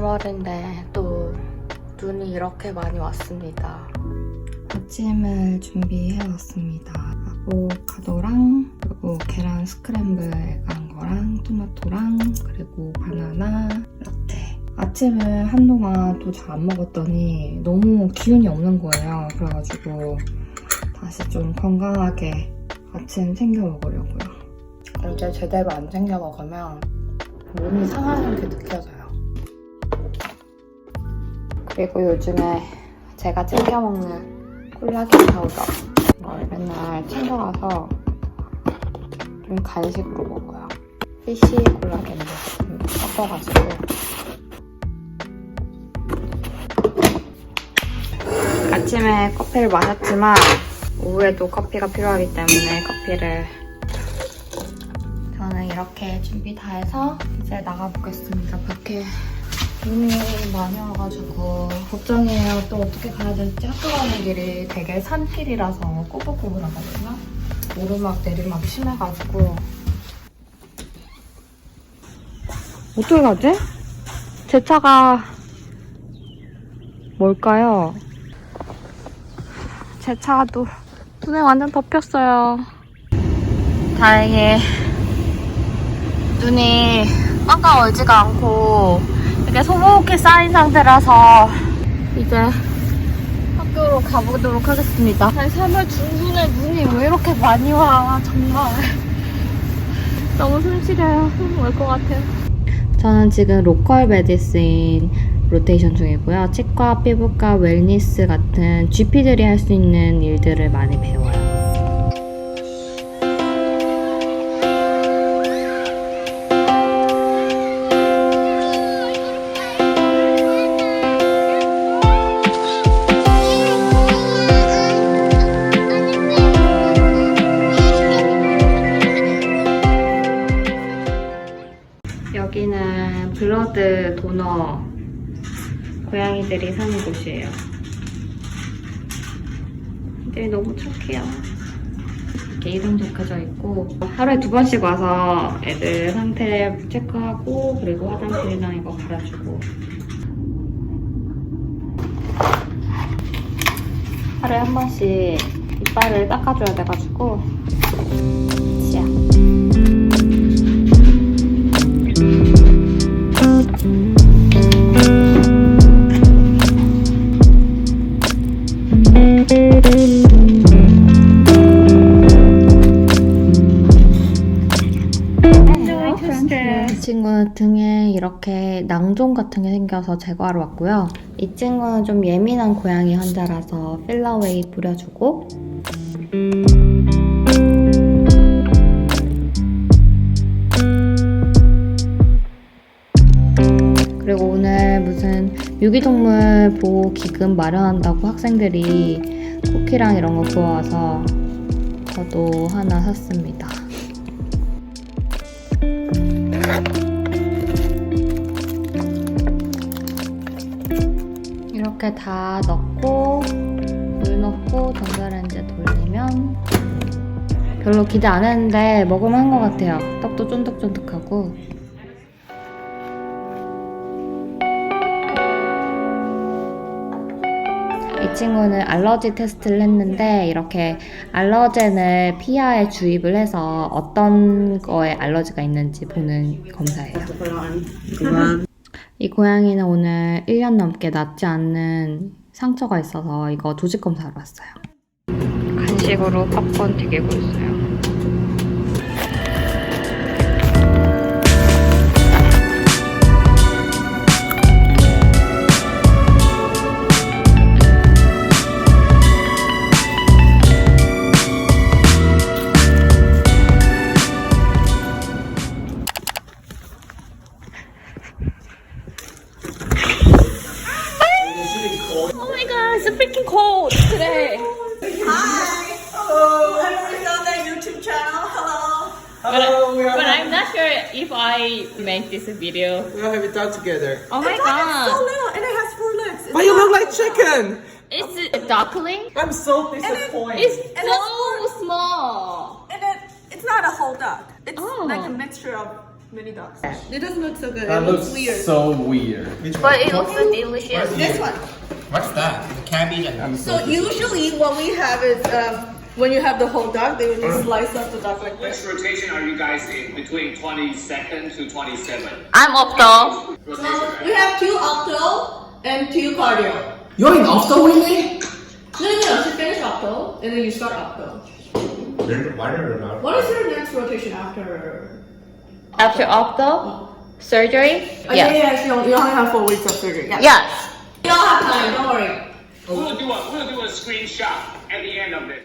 가을인데 또 눈이 이렇게 많이 왔습니다. 아침을 준비해 왔습니다. 아보카도랑 그리고 계란 스크램블 간 거랑 토마토랑 그리고 바나나 라떼. 아침을 한동안 또 잘 안 먹었더니 너무 기운이 없는 거예요. 그래가지고 다시 좀 건강하게 아침 챙겨 먹으려고요. 이제 제대로 안 챙겨 먹으면 몸이 상하는 게 느껴져요. 그리고 요즘에 제가 챙겨 먹는 콜라겐 파우더 이걸 맨날 챙겨가서 좀 간식으로 먹어요. 피쉬 콜라겐도 좀 섞어가지고 아침에 커피를 마셨지만 오후에도 커피가 필요하기 때문에 커피를 저는 이렇게 준비 다 해서 이제 나가보겠습니다. 밖에 눈이 많이 와가지고 걱정이에요. 또 어떻게 가야 될지 학교 가는 길이 되게 산길이라서 꼬불꼬불하거든요. 오르막 내리막 심해가지고 어떻게 가지? 제 차가 뭘까요? 제 차도 눈에 완전 덮였어요. 다행히 눈이 깜깜 얼지가 않고 이렇게 소복히 쌓인 상태라서 이제 학교로 가보도록 하겠습니다. 아니, 3월 중순에 눈이 왜 이렇게 많이 와 정말 너무 숨쉬려요. 올것 같아요. 저는 지금 로컬 메디신 로테이션 중이고요. 치과, 피부과, 웰니스 같은 GP들이 할 수 있는 일들을 많이 배워요. 여기는 블러드 도너 고양이들이 사는 곳이에요. 애들이 너무 착해요. 이렇게 이름 적혀져 있고 하루에 두 번씩 와서 애들 상태 체크하고 그리고 화장실이랑 이거 갈아주고 하루에 한 번씩 이빨을 닦아줘야 돼가지고 지야. 이렇게 낭종 같은 게 생겨서 제거하러 왔고요. 이 친구는 좀 예민한 고양이 환자라서 필러웨이 뿌려주고 그리고 오늘 무슨 유기동물 보호 기금 마련한다고 학생들이 쿠키랑 이런 거 구워와서 저도 하나 샀습니다. 이렇게 다 넣고 물 넣고 전자레인지에 돌리면 별로 기대 안 했는데 먹으면 한것 같아요. 떡도 쫀득쫀득하고 이 친구는 알러지 테스트를 했는데 이렇게 알러젠을 피하에 주입을 해서 어떤 거에 알러지가 있는지 보는 검사예요. 이 고양이는 오늘 1년 넘게 낫지 않는 상처가 있어서 이거 조직 검사하러 왔어요. 간식으로 팝콘 튀기고 있어요. I make this a video. We all have it done together. Oh my god. It's so little and it has four legs. But you look like chicken! it's a duckling. I'm so it- disappointed. It's And so small. And it, it's not a whole duck. It's Oh. like a mixture of Mini dogs. It doesn't look so good. That it looks looks weird. so weird. But it looks delicious. This one. What's that? The cabbage and So usually what we have is um, when you have the whole duck, they will just slice up the duck like Which this. rotation are you guys in? Between 22nd to 27? I'm Opto. Rotation. Uh, we have two octo and two cardio. You're in Oslo, really? No, no, no. You finish octo and then you start octo. Why not? What is your next rotation after? After Opto? Surgery? Oh, yeah, Yes. yeah, you, you only have four weeks of surgery. Yeah. Yes. You don't have time. Don't worry. We'll do a we'll do a screenshot at the end of this.